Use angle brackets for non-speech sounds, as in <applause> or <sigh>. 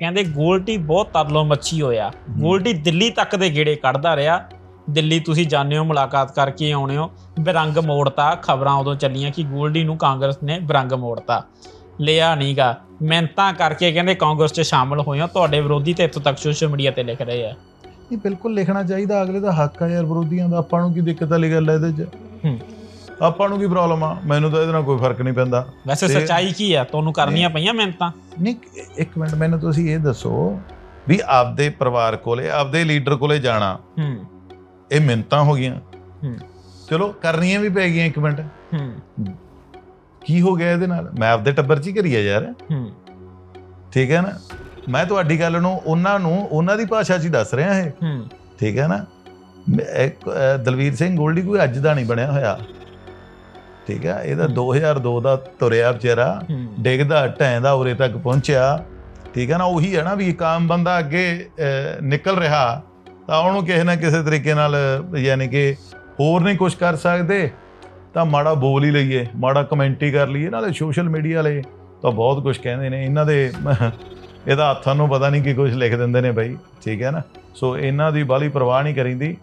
ਕਹਿੰਦੇ ਗੋਲਡੀ ਬਹੁਤ ਤਰਲੋ ਮੱਛੀ ਹੋਇਆ। ਗੋਲਡੀ ਦਿੱਲੀ ਤੱਕ ਦੇ ਗੇੜੇ ਕੱਢਦਾ ਰਿਹਾ। ਦਿੱਲੀ ਤੁਸੀਂ ਜਾਣਦੇ ਹੋ ਮੁਲਾਕਾਤ ਕਰਕੇ ਆਉਣੇ ਹੋ ਬਰੰਗ ਮੋੜਤਾ ਖਬਰਾਂ ਉਦੋਂ ਚੱਲੀਆਂ ਕਿ ਗੋਲਡੀ ਨੂੰ ਕਾਂਗਰਸ ਨੇ ਬਰੰਗ ਮੋੜਤਾ। ਲਿਆ ਨਹੀਂਗਾ ਮਿਹਨਤਾਂ ਕਰਕੇ ਕਹਿੰਦੇ ਕਾਂਗਰਸ 'ਚ ਸ਼ਾਮਲ ਹੋਏ ਹੋ ਤੁਹਾਡੇ ਵਿਰੋਧੀ ਤੇ ਇੱਥੋਂ ਤੱਕ ਸੋਸ਼ਲ ਮੀਡੀਆ ਤੇ ਲਿਖ ਰਹੇ ਆ। ਇਹ ਬਿਲਕੁਲ ਲਿਖਣਾ ਚਾਹੀਦਾ ਅਗਲੇ ਦਾ ਹੱਕ ਆ ਯਾਰ ਵਿਰੋਧੀਆਂ ਦਾ। ਆਪਾਂ ਨੂੰ ਕੀ ਦਿੱਕਤ ਵਾਲੀ ਗੱਲ ਹੈ ਇਹਦੇ 'ਚ? ਹੂੰ। ਆਪਾਂ ਨੂੰ ਕੀ ਪ੍ਰੋਬਲਮ ਆ? ਮੈਨੂੰ ਤਾਂ ਇਹਦੇ ਨਾਲ ਕੋਈ ਫ਼ਰਕ ਨਹੀਂ ਪੈਂਦਾ। ਵੈਸੇ ਤੇ- ਸੱਚਾਈ ਕੀ ਆ? ਤੁਹਾਨੂੰ ਕਰਨੀਆਂ ਪਈਆਂ ਮਿਹਨਤਾਂ? ਨਹੀਂ ਇੱਕ ਮਿੰਟ ਮੈਨੂੰ ਤੁਸੀਂ ਇਹ ਦੱਸੋ ਵੀ ਆਪਦੇ ਪਰਿਵਾਰ ਕੋਲੇ ਆਪਦੇ ਲੀਡਰ ਕੋਲੇ ਜਾਣਾ ਹੂੰ। ਇਹ ਮਿੰਤਾਂ ਹੋ ਗਈਆਂ। ਹੂੰ। ਚਲੋ ਕਰਨੀਆਂ ਵੀ ਪੈ ਗਈਆਂ ਇੱਕ ਮਿੰਟ। ਹੂੰ। ਕੀ ਹੋ ਗਿਆ ਇਹਦੇ ਨਾਲ? ਮੈਂ ਆਪਦੇ ਟੱਬਰ 'ਚ ਹੀ ਕਰੀ ਆ ਯਾਰ। ਹੂੰ। ਠੀਕ ਹੈ ਨਾ? ਮੈਂ ਤੁਹਾਡੀ ਗੱਲ ਨੂੰ ਉਹਨਾਂ ਨੂੰ ਉਹਨਾਂ ਦੀ ਭਾਸ਼ਾ 'ਚ ਹੀ ਦੱਸ ਰਿਹਾ ਇਹ। ਹੂੰ। ਠੀਕ ਹੈ ਨਾ? ਮੈਂ ਇੱਕ, ਅਹ, ਦਲਵੀਰ ਸਿੰਘ ਗੋਲਡੀ ਕੋਈ ਅੱਜ ਦਾ ਨਹੀਂ ਬਣਿਆ ਹੋਇਆ। ਠੀਕ ਹੈ ਇਹਦਾ 2002 ਦਾ ਤੁਰਿਆ ਵਿਚਾਰਾ ਡਿੱਗਦਾ ਢੈਂਦਾ ਉਰੇ ਤੱਕ ਪਹੁੰਚਿਆ। ਠੀਕ ਹੈ ਨਾ ਉਹੀ ਹੈ ਨਾ ਵੀ ਕਾਮ ਬੰਦਾ ਅੱਗੇ ਨਿਕਲ ਰਿਹਾ ਤਾਂ ਉਹਨੂੰ ਕਿਸੇ ਨਾ ਕਿਸੇ ਤਰੀਕੇ ਨਾਲ ਯਾਨੀ ਕਿ ਹੋਰ ਨਹੀਂ ਕੁਝ ਕਰ ਸਕਦੇ ਤਾਂ ਮਾੜਾ ਬੋਲ ਹੀ ਲਈਏ ਮਾੜਾ ਕਮੈਂਟ ਹੀ ਕਰ ਲਈਏ ਨਾਲੇ ਸੋਸ਼ਲ ਮੀਡੀਆ ਵਾਲੇ ਤਾਂ ਬਹੁਤ ਕੁਝ ਕਹਿੰਦੇ ਨੇ ਇਹਨਾਂ ਦੇ <laughs> ਇਹਦਾ ਹੱਥਾਂ ਨੂੰ ਪਤਾ ਨਹੀਂ ਕੀ ਕੁਝ ਲਿਖ ਦਿੰਦੇ ਨੇ ਬਾਈ ਠੀਕ ਹੈ ਨਾ। ਸੋ ਇਹਨਾਂ ਦੀ ਬਾਲੀ ਪਰਵਾਹ ਨਹੀਂ ਕਰੀਂਦੀ।